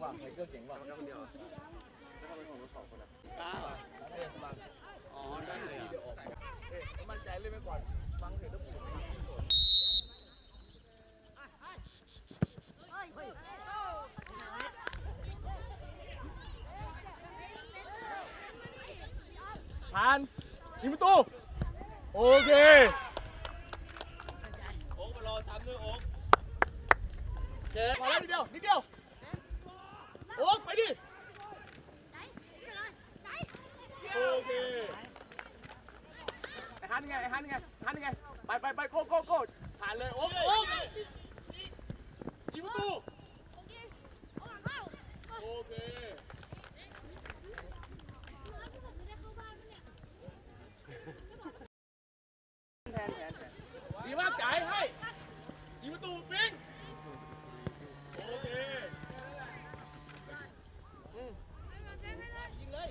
ก็เก่งว่ะคนเดียวอ๋อได้เลยอะมั่นใจเล่นไปก่อนฟังเสร็จแล้วผมผ่านยิงประตูโอเคโอ๊กมารอซ้ำด้วยโอ๊กเจอมาแล้วนิดเดียวนิดเดียว โอ๊กไปดิ โอเค ไอ้ฮันยังไงไอ้ฮันไงฮันไงไปไปไปโก้โก้โก้ผ่านเลยโอ้โหกยิงประตู โอเค แทนแทนแทนดีมากจ่ายให้ยิงประตูปิงโอเคอืม ยิงเลย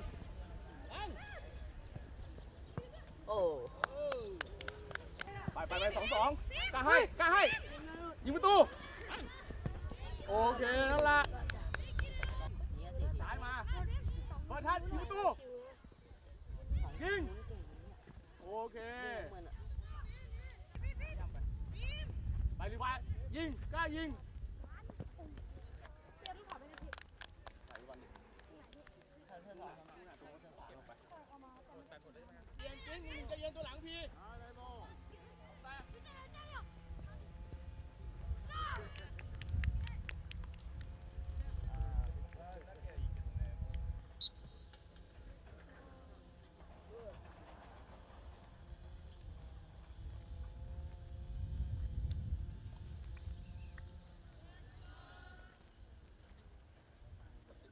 อัง โอ้ ไปสองสองกล้าให้กล้าให้ ยิงประตู โอเคนั่นละสายมาเปิดทันยิงประตู ยิง โอเค ไปดีกว่ายิง กล้ายิงเย็นจริงมึงจะเย็นตัวหลังพี่